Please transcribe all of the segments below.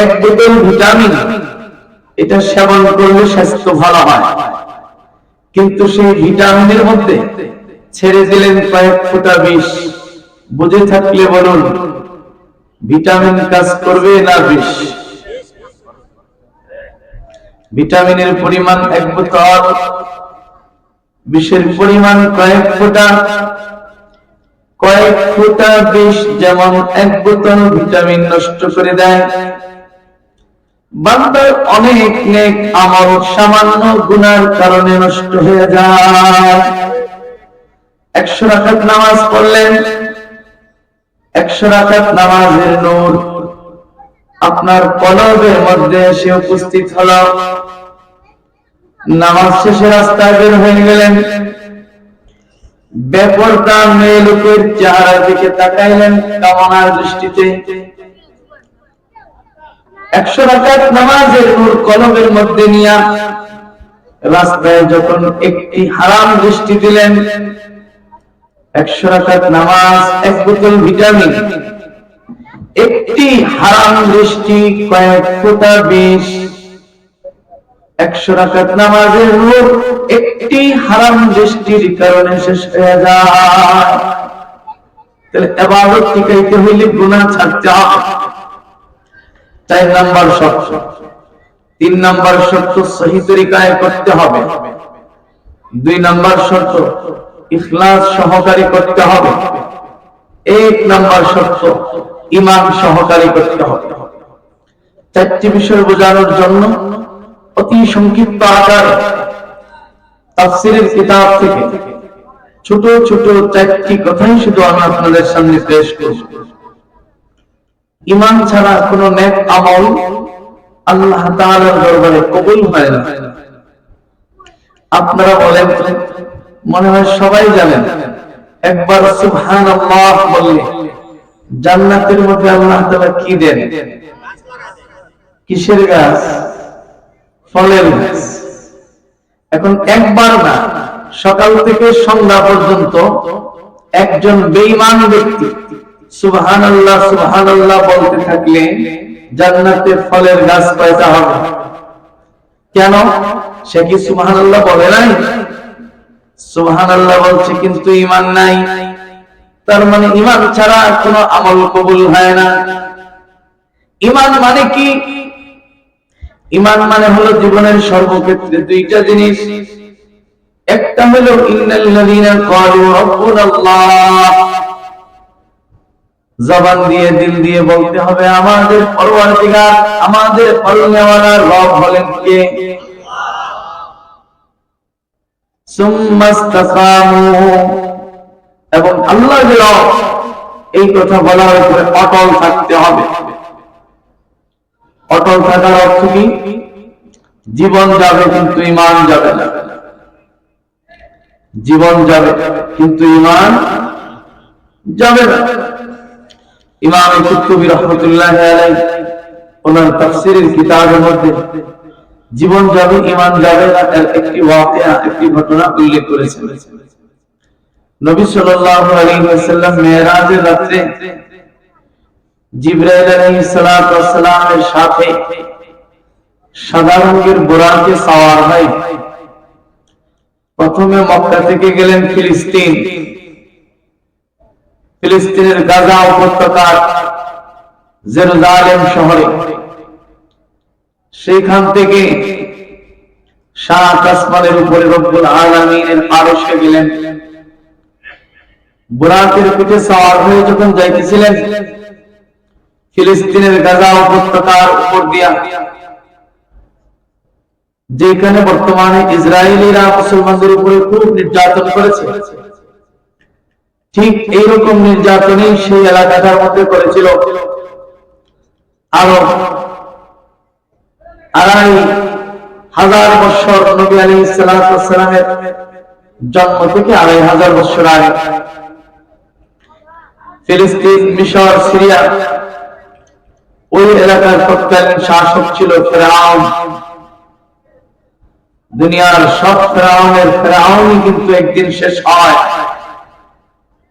এক বোতল ভিটামিন। এটা সেবন করলে স্বাস্থ্য ভালো হয়। কিন্তু সেই ভিটামিনের মধ্যে ছেড়ে দিলেন কয়েক ফোঁটা বিষ। বুঝে থাকলে বলুন, ভিটামিন কাজ করবে না বিষ? ভিটামিনের পরিমাণ এক বোতল, বিষের পরিমাণ কয়েক ফোঁটা। কয়েক ফোঁটা বিষ যেমন এক বোতল ভিটামিন নষ্ট করে দেয় বান্দার অনেক নেক আমল সামান্য গুনার কারণে নষ্ট হয়ে যায়। একশো রাখাত নামাজ পড়লেন, একশো রাখাত নামাজের নূর আপনার কলবের মধ্যে এসে উপস্থিত হলো। নামাজ শেষে রাস্তায় বের হয়ে গেলেন। বেপরটা মেয়ে লোকের চেহারার দিকে তাকাইলেন কামনার দৃষ্টিতে। একশো রাকাত নামাজের নূর কলমের মধ্যে নিয়া রাস্তায় যখন একটি হারাম দৃষ্টি দিলেন, একশো রাকাত নামাজ, এক বোতল ভিটামিন, একটি হারাম দৃষ্টি, কয়েক ফোঁটা বিষ, একশো রাকাত নামাজের নূর একটি হারাম দৃষ্টির কারণে শেষ হয়ে যায়। তাহলে এবাদত টিকাইতে হইলে গুণা ছাড়তে হবে। চার নাম্বার শর্ত। তিন নাম্বার শর্ত সহি তরিকায় করতে হবে। দুই নাম্বার শর্ত, ইখলাস সহকারী করতে হবে। এক নাম্বার শর্ত ইমান সহকারী করতে হবে। চারটি বিষয় বোঝানোর জন্য অতি সংক্ষিপ্ত আকারে তাফসিরের কিতাব থেকে ছোট ছোট চারটি কথাই শুধু আমি আপনাদের সামনে পেশ করব। ইমান ছাড়া কোন নেক আমল আল্লাহ তাআলার দরবারে কবুল হয় না। আপনারা বলেন, মনে হয় সবাই জানেন, একবার সুবহানাল্লাহ বললে জান্নাতের মধ্যে আল্লাহ তাআলা কি দেন? কিসের গাছ? ফলের গাছ। এখন একবার না, সকাল থেকে সন্ধ্যা পর্যন্ত একজন বেঈমান ব্যক্তি সুবহান আল্লাহ বলতে থাকলে জান্নাতে ফলের গাছ হবে। কেন? সে কি বলে নাই? বলছে, কিন্তু ইমান নাই। তার মানে ইমান ছাড়া কোনো আমল কবুল হয় না। মানে কি? ইমান মানে হলো জীবনের সর্বক্ষেত্রে দুইটা জিনিস। একটা হলো ইন্নাল্লাযীনা ক্বালু জবান দিয়ে, দিল দিয়ে বলতে হবে, আমাদের পরওয়ারদিগার, আমাদের পালনেওয়ালা রব হলেন কে? এবং আল্লাহ এই কথা বলার উপরে অটল থাকতে হবে। অটল থাকার অর্থ কি? জীবন যাবে কিন্তু ইমান যাবে না। জীবন যাবে কিন্তু ইমান যাবে না। ইমাম কুতুবী রহমতুল্লাহ ওনার তাফসীরের কিতাবের মধ্যে জীবন যাবে ইমান যাবে এর একটি ওয়াকিয়া, একটি ঘটনা উল্লেখ করেছেন নবী সাল্লাল্লাহু আলাইহি ওয়াসাল্লাম মেরাজের রাতে জিবরাইল আলাইহিস সালাতু ওয়াস সালামের সাথে সাদা রঙের বোরাকে সওয়ার হয়। প্রথমে মক্কা থেকে গেলেন ফিলিস্তিন। ফিলিস্তিনের গাজা উপত্যকার জেরুজালেম শহরে, সেইখান থেকে সাত আসমানের উপরে রব্বুল আলামিনের গেলেন। পিঠে সওয়ার হয়ে যখন যাইতেছিলেন, ফিলিস্তিনের গাজা উপত্যকার উপর দিয়া, যেখানে বর্তমানে ইসরায়েলিরা মুসলমানদের উপরে খুব নির্যাতন করেছে ঠিক এইরকম নির্যাতনই সেই এলাকাটার মধ্যে করেছিল আরও আড়াই হাজার বছর নবী আলী সালামের জন্ম থেকে আড়াই হাজার বছর আগে ফিলিস্তিন, মিশর, সিরিয়া ওই এলাকার তৎকালীন শাসক ছিল ফেরাউন। দুনিয়ার সব ফেরাউনের ফেরাউনই কিন্তু একদিন শেষ হয়।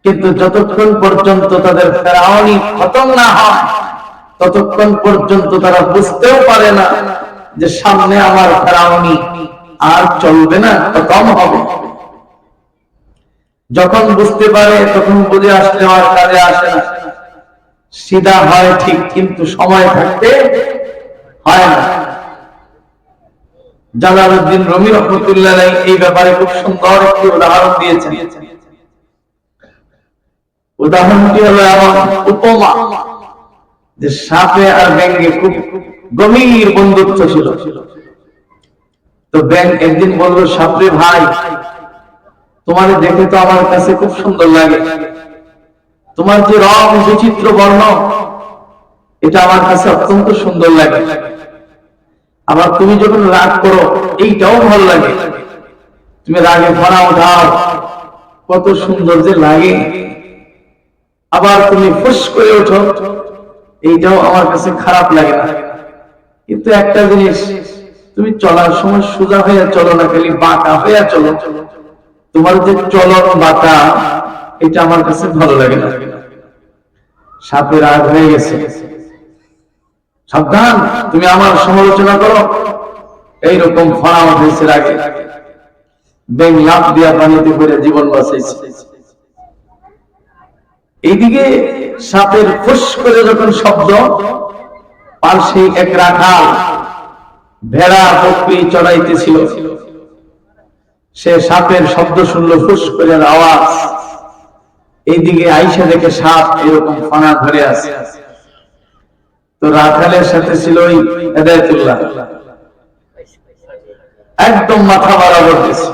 কিন্তু যতক্ষণ পর্যন্ত তাদের ফেরাউনি খতম না হয়, ততক্ষণ পর্যন্ত তারা বুঝতেও পারে না যে সামনে আমার ফেরাউনি আর চলবে না কম হবে। যখন বুঝতে পারে, তখন বুঝে আসলে আর কাজে আসে না। সিধা হয় ঠিক, কিন্তু সময় থাকতে হয় না। জালালউদ্দিন রমি রহমতুল্লাহ এই ব্যাপারে খুব সুন্দর একটি উদাহরণ দিয়েছেন। উদাহরণটি হলো এমন উপমা। যে সাপে আর ব্যাঙ্গে খুব গভীর বন্ধুত্ব ছিল। তো ব্যাং একদিন বলল, সাপরে ভাই, তোমার দেখে তো আমার কাছে খুব সুন্দর লাগে। তোমার যে রং বিচিত্র বর্ণ, এটা আমার কাছে অত্যন্ত সুন্দর লাগে। আবার তুমি যখন রাগ করো, এইটাও ভালো লাগে। তুমি রাগে ভরা উঠাও কত সুন্দর যে লাগে। আবার তুমি ফুস করে ওঠো। এইটাও আমার কাছে খারাপ লাগে না। কিন্তু একটা জিনিস, তুমি চলার সময় সোজা হইয়া চলো না, খালি বাঁকা হইয়া চলো। তোমার যে চলন বাঁকা, এটা আমার কাছে ভালো লাগে না। সাপের রাগ হয়ে গেছে। সাবধান, তুমি আমার সমালোচনা করো। এইরকম ফড়া উঠেছে আগে ব্যাং লাভ দিয়া পানিতে করে জীবন বাঁচাইছে। এইদিকে সাপের ফুস করে যখন শব্দ পার্শ্বে এক রাখাল ভেড়া বকরি চড়াইতেছিল। সে সাপের শব্দ শুনলো, ফুস করে আওয়াজ। এইদিকে আইসা দেখে সাপ এরকম ফানা ধরে আছে। তো রাখালের সাথে ছিল ওই হেদায়তুল্লাহ। একদম মাথা গেছে।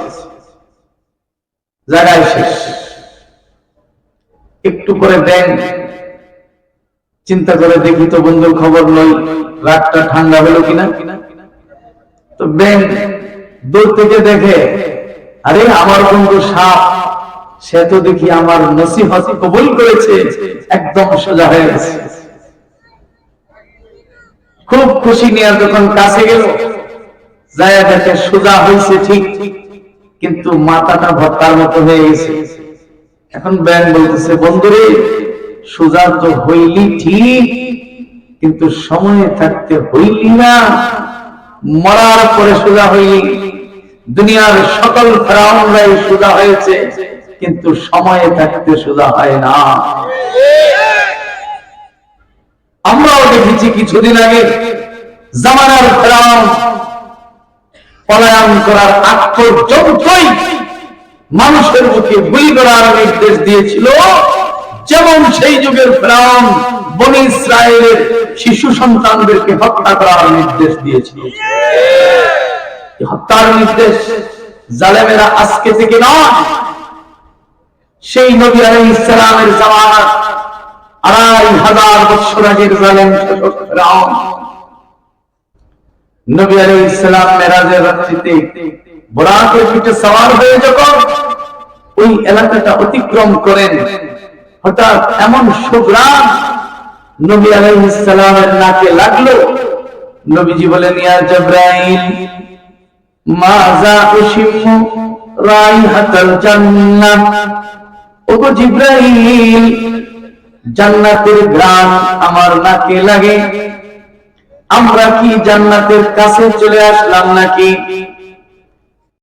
জায়গায় শেষ। একটু করে দেন। চিন্তা করে দেখি তো বন্ধুর খবর নই রাতটা ঠান্ডা হলো কিনা। তো ব্যাং দূর থেকে দেখে, আরে আমার বন্ধু সাপ, সে তো দেখি আমার নসিহত কবুল করেছে, একদম সোজা হয়ে গেছে। খুব খুশি নিয়ে যখন কাছে গেল, যায় দেখে সোজা হয়েছে ঠিক, কিন্তু মাথাটা ভত্তার মতো হয়ে গেছে। এখন ব্যাং বলতেছে, বন্ধুরে, সোজা তো হইলি ঠিক, কিন্তু সময়ে থাকতে হইলি না। মরার পরে সোজা হইলি। দুনিয়ার সকল ফেরাউনরাই সোজা হয়েছে, কিন্তু সময়ে থাকতে সোজা হয় না। আমরাও দেখেছি কিছুদিন আগে জামানার ফেরাউন পলায়ন করার আগ পর্যন্তই মানুষের মুখে গুলি করার নির্দেশ দিয়েছিল। যেমন সেই যুগের ফেরাউন বনি ইসরায়েলের শিশু সন্তানদেরকে হত্যা করার নির্দেশ দিয়েছিল। হত্যার নির্দেশ জালেমেরা আজকে থেকে নয়। সেই নবী আলাই ইসলামের জামানাত আড়াই হাজার বছর আগের জালেম শাসক ফেরাউন নবী আলাই ইসলাম মেরাজের রাত্রিতে পিঠে সওয়ার হয়ে যখন ওই এলাকাটা অতিক্রম করেন, হঠাৎ এমন সুগ্রাম নবী আলাইহিস সালামের নাকে লাগল। নবীজি বলেন, ইয়া জিবরাইল, মাযা উশিমু রাইহাতাল জিবরাইল, জান্নাতের গ্রাম আমার নাকে লাগে। আমরা কি জান্নাতের কাছে চলে আসলাম নাকি?